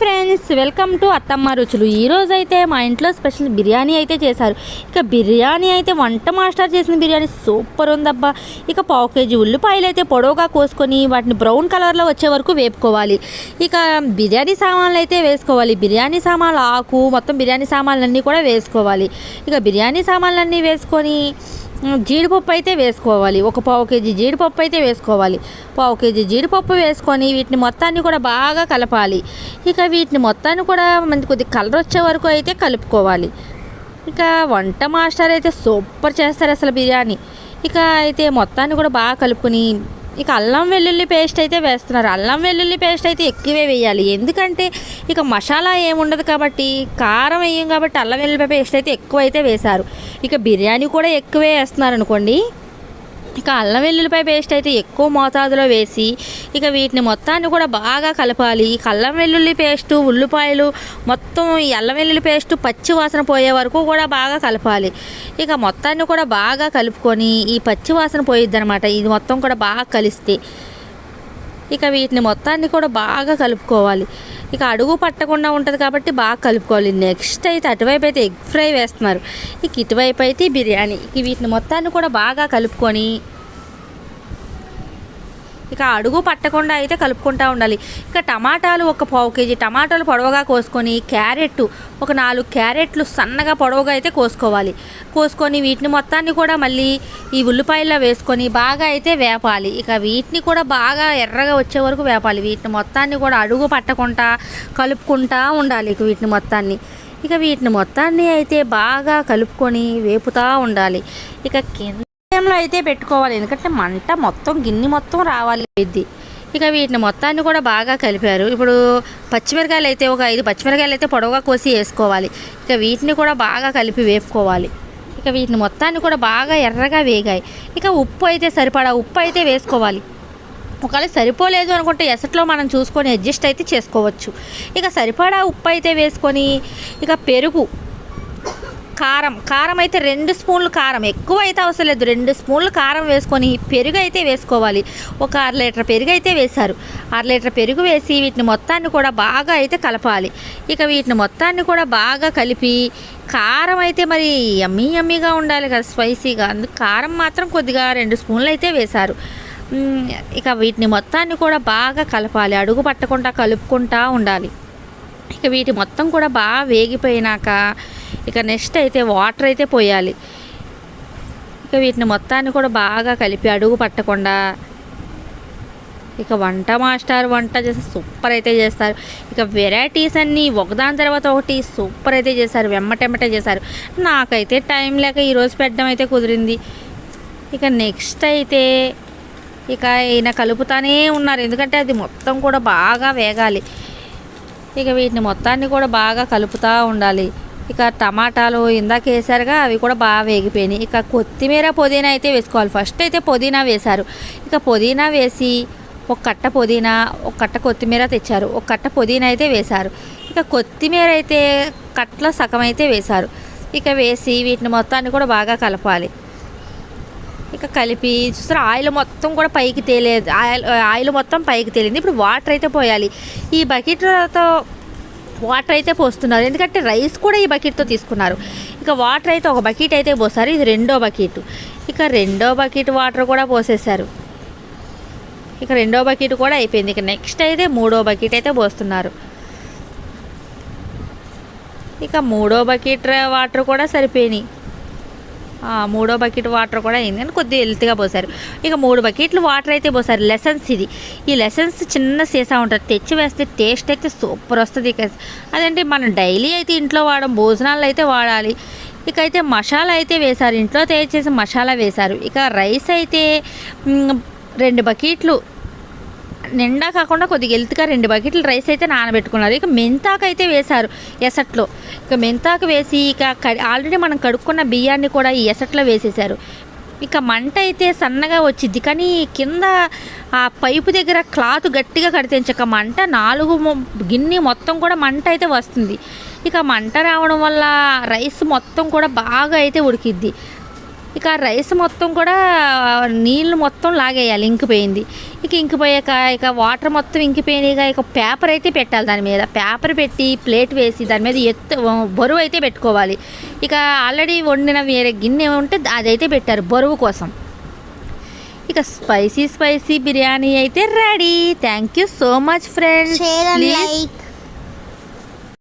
Friends welcome to అత్తమ్మ రుచులు. ఈ అయితే మా ఇంట్లో స్పెషల్ బిర్యానీ అయితే చేశారు. ఇక బిర్యానీ అయితే వంట మాస్టర్ చేసిన బిర్యానీ సూపర్ ఉందబ్బా. ఇక పావు కేజీ ఉల్లిపాయలు అయితే పొడవుగా కోసుకొని వాటిని బ్రౌన్ కలర్లో వచ్చే వరకు వేపుకోవాలి. ఇక బిర్యానీ సామాన్లు అయితే వేసుకోవాలి. బిర్యానీ సామాన్లు ఆకు మొత్తం బిర్యానీ సామాన్లన్నీ కూడా వేసుకోవాలి. ఇక బిర్యానీ సామాన్లన్నీ వేసుకొని జీడిపప్పు అయితే వేసుకోవాలి. ఒక పావు కేజీ జీడిపప్పు అయితే వేసుకోవాలి. పావు కేజీ జీడిపప్పు వేసుకొని వీటిని మొత్తాన్ని కూడా బాగా కలపాలి. ఇక వీటిని మొత్తాన్ని కూడా మంచి కొద్దిగా కలర్ వచ్చే వరకు అయితే కలుపుకోవాలి. ఇక వంట మాస్టర్ అయితే సూపర్ చేస్తారు అసలు బిర్యానీ. ఇక అయితే మొత్తాన్ని కూడా బాగా కలుపుకొని ఇక అల్లం వెల్లుల్లి పేస్ట్ అయితే వేస్తున్నారు. అల్లం వెల్లుల్లి పేస్ట్ అయితే ఎక్కువే వేయాలి. ఎందుకంటే ఇక మసాలా ఏముండదు కాబట్టి కారం వేయం కాబట్టి అల్లం వెల్లుల్లి పేస్ట్ అయితే ఎక్కువ అయితే వేశారు. ఇక బిర్యానీ కూడా ఎక్కువే వేస్తున్నారు అనుకోండి ఇక అల్లం వెల్లుల్లిపాయ పేస్ట్ అయితే ఎక్కువ మోతాదులో వేసి ఇక వీటిని మొత్తాన్ని కూడా బాగా కలపాలి. ఇక అల్లం వెల్లుల్లి పేస్టు ఉల్లిపాయలు మొత్తం ఈ అల్లం వెల్లుల్లి పేస్టు పచ్చి వాసన పోయే వరకు కూడా బాగా కలపాలి. ఇక మొత్తాన్ని కూడా బాగా కలుపుకొని ఈ పచ్చి వాసన పోయిద్దనమాట ఇది మొత్తం కూడా బాగా కలిస్తే ఇక వీటిని మొత్తాన్ని కూడా బాగా కలుపుకోవాలి. ఇక అడుగు పట్టకుండా ఉంటుంది కాబట్టి బాగా కలుపుకోవాలి. నెక్స్ట్ అయితే అటువైపు అయితే ఎగ్ ఫ్రై వేస్తున్నారు. ఇక ఇటువైపు అయితే బిర్యానీ. ఇక వీటిని మొత్తాన్ని కూడా బాగా కలుపుకొని ఇక అడుగు పట్టకుండా అయితే కలుపుకుంటూ ఉండాలి. ఇక టమాటాలు ఒక పావు కేజీ టమాటాలు పొడవుగా కోసుకొని క్యారెట్ ఒక నాలుగు క్యారెట్లు సన్నగా పొడవుగా అయితే కోసుకోవాలి. కోసుకొని వీటిని మొత్తాన్ని కూడా మళ్ళీ ఈ ఉల్లిపాయల్లో వేసుకొని బాగా అయితే వేపాలి. ఇక వీటిని కూడా బాగా ఎర్రగా వచ్చే వరకు వేపాలి. వీటిని మొత్తాన్ని కూడా అడుగు పట్టకుండా కలుపుకుంటా ఉండాలి ఇక వీటిని మొత్తాన్ని. ఇక వీటిని మొత్తాన్ని అయితే బాగా కలుపుకొని వేపుతూ ఉండాలి. ఇక కింద ఫ్లేమ్లో అయితే పెట్టుకోవాలి. ఎందుకంటే మంట మొత్తం గిన్నె మొత్తం రావాలి. ఇది. ఇక వీటిని మొత్తాన్ని కూడా బాగా కలిపారు. ఇప్పుడు పచ్చిమిరకాయలు అయితే ఒక ఐదు పచ్చిమిరకాయలు అయితే పొడవుగా కోసి వేసుకోవాలి. ఇక వీటిని కూడా బాగా కలిపి వేపుకోవాలి. ఇక వీటిని మొత్తాన్ని కూడా బాగా ఎర్రగా వేగాయి. ఇక ఉప్పు అయితే సరిపడా ఉప్పు అయితే వేసుకోవాలి. ఒకవేళ సరిపోలేదు అనుకుంటే ఎసట్లో మనం చూసుకొని అడ్జస్ట్ అయితే చేసుకోవచ్చు. ఇక సరిపడా ఉప్పు అయితే వేసుకొని ఇక పెరుగు. కారం. కారం అయితే రెండు స్పూన్లు కారం. ఎక్కువ అయితే అవసరం లేదు. రెండు స్పూన్లు కారం వేసుకొని పెరుగు అయితే వేసుకోవాలి. ఒక అర లీటర్ పెరుగు అయితే వేశారు. అర లీటర్ పెరుగు వేసి వీటిని మొత్తాన్ని కూడా బాగా అయితే కలపాలి. ఇక వీటిని మొత్తాన్ని కూడా బాగా కలిపి కారం అయితే మరి యమ్మీ యమ్మీగా ఉండాలి కదా స్పైసీగా. అందుకు కారం మాత్రం కొద్దిగా రెండు స్పూన్లు అయితే వేశారు. ఇక వీటిని మొత్తాన్ని కూడా బాగా కలపాలి. అడుగు పట్టకుండా కలుపుకుంటా ఉండాలి. ఇక వీటి మొత్తం కూడా బాగా వేగిపోయినాక ఇక నెక్స్ట్ అయితే వాటర్ అయితే పోయాలి. ఇక వీటిని మొత్తాన్ని కూడా బాగా కలిపి అడుగు పట్టకుండా ఇక వంట మాస్టర్ వంట చేసి సూపర్ అయితే చేస్తారు. ఇక వెరైటీస్ అన్నీ ఒకదాని తర్వాత ఒకటి సూపర్ అయితే చేశారు. వెమ్మటెమ్మటే చేశారు. నాకైతే టైం లేక ఈరోజు పెట్టడం అయితే కుదిరింది. ఇక నెక్స్ట్ అయితే ఇక ఈయన కలుపుతానే ఉన్నారు. ఎందుకంటే అది మొత్తం కూడా బాగా వేగాలి. ఇక వీటిని మొత్తాన్ని కూడా బాగా కలుపుతూ ఉండాలి. ఇక టమాటాలు ఇందాక వేసారుగా అవి కూడా బాగా వేగిపోయినాయి. ఇక కొత్తిమీర పుదీనా అయితే వేసుకోవాలి. ఫస్ట్ అయితే పుదీనా వేశారు. ఇక పుదీనా వేసి ఒక కట్ట పుదీనా ఒక కట్ట కొత్తిమీర తెచ్చారు. ఒక కట్ట పుదీనా అయితే వేశారు. ఇక కొత్తిమీర అయితే కట్టలో సగం అయితే వేశారు. ఇక వేసి వీటిని మొత్తాన్ని కూడా బాగా కలపాలి. ఇక కలిపి చూసారా ఆయిల్ మొత్తం కూడా పైకి తేలేదు ఆయిల్ ఆయిల్ మొత్తం పైకి తేలింది. ఇప్పుడు వాటర్ అయితే పోయాలి. ఈ బకెట్తో వాటర్ అయితే పోస్తున్నారు. ఎందుకంటే రైస్ కూడా ఈ బకెట్తో తీసుకున్నారు. ఇక వాటర్ అయితే ఒక బకెట్ అయితే పోసారు. ఇది రెండో బకెట్. ఇక రెండో బకెట్ వాటర్ కూడా పోసేశారు. ఇక రెండో బకెట్ కూడా అయిపోయింది. ఇక నెక్స్ట్ అయితే మూడో బకెట్ అయితే పోస్తున్నారు. ఇక మూడో బకెట్ వాటర్ కూడా సరిపోయినాయి. మూడో బకెట్ వాటర్ కూడా అయింది కానీ కొద్దిగా హెల్త్గా పోసారు. ఇక మూడు బకెట్లు వాటర్ అయితే పోసారు. లెసన్స్ ఇది. ఈ లెసన్స్ చిన్న సీసా ఉంటుంది. తెచ్చి వేస్తే టేస్ట్ అయితే సూపర్ వస్తుంది ఇక. అదంటే మనం డైలీ అయితే ఇంట్లో వాడడం భోజనాలు అయితే వాడాలి. ఇక అయితే మసాలా అయితే వేశారు. ఇంట్లో తయారు చేసి మసాలా వేశారు. ఇక రైస్ అయితే రెండు బకెట్లు నిండా కాకుండా కొద్దిగా వెళ్తుగా రెండు బకెట్లు రైస్ అయితే నానబెట్టుకున్నారు. ఇక మెంతాకు అయితే వేశారు ఎసట్లో. ఇక మెంతాకు వేసి ఇక ఆల్రెడీ మనం కడుక్కున్న బియ్యాన్ని కూడా ఈ ఎసట్లో వేసేసారు ఇక మంట అయితే సన్నగా వచ్చింది కానీ కింద ఆ పైపు దగ్గర క్లాత్ గట్టిగా కడితేంచక మంట నాలుగు గిన్నె మొత్తం కూడా మంట అయితే వస్తుంది. ఇక మంట రావడం వల్ల రైస్ మొత్తం కూడా బాగా అయితే ఉడికిద్ది. ఇక రైస్ మొత్తం కూడా నీళ్ళు మొత్తం లాగేయాలి ఇంకిపోయింది. ఇక ఇంకిపోయాక ఇక వాటర్ మొత్తం ఇంకిపోయినాయిగా ఇక పేపర్ అయితే పెట్టాలి దాని మీద. పేపర్ పెట్టి ప్లేట్ వేసి దాని మీద ఎత్తు బరువు అయితే పెట్టుకోవాలి. ఇక ఆల్రెడీ వండిన వేరే గిన్నె ఉంటే అదైతే పెట్టారు బరువు కోసం. ఇక స్పైసీ స్పైసీ బిర్యానీ అయితే ready. Thank you so much friends like.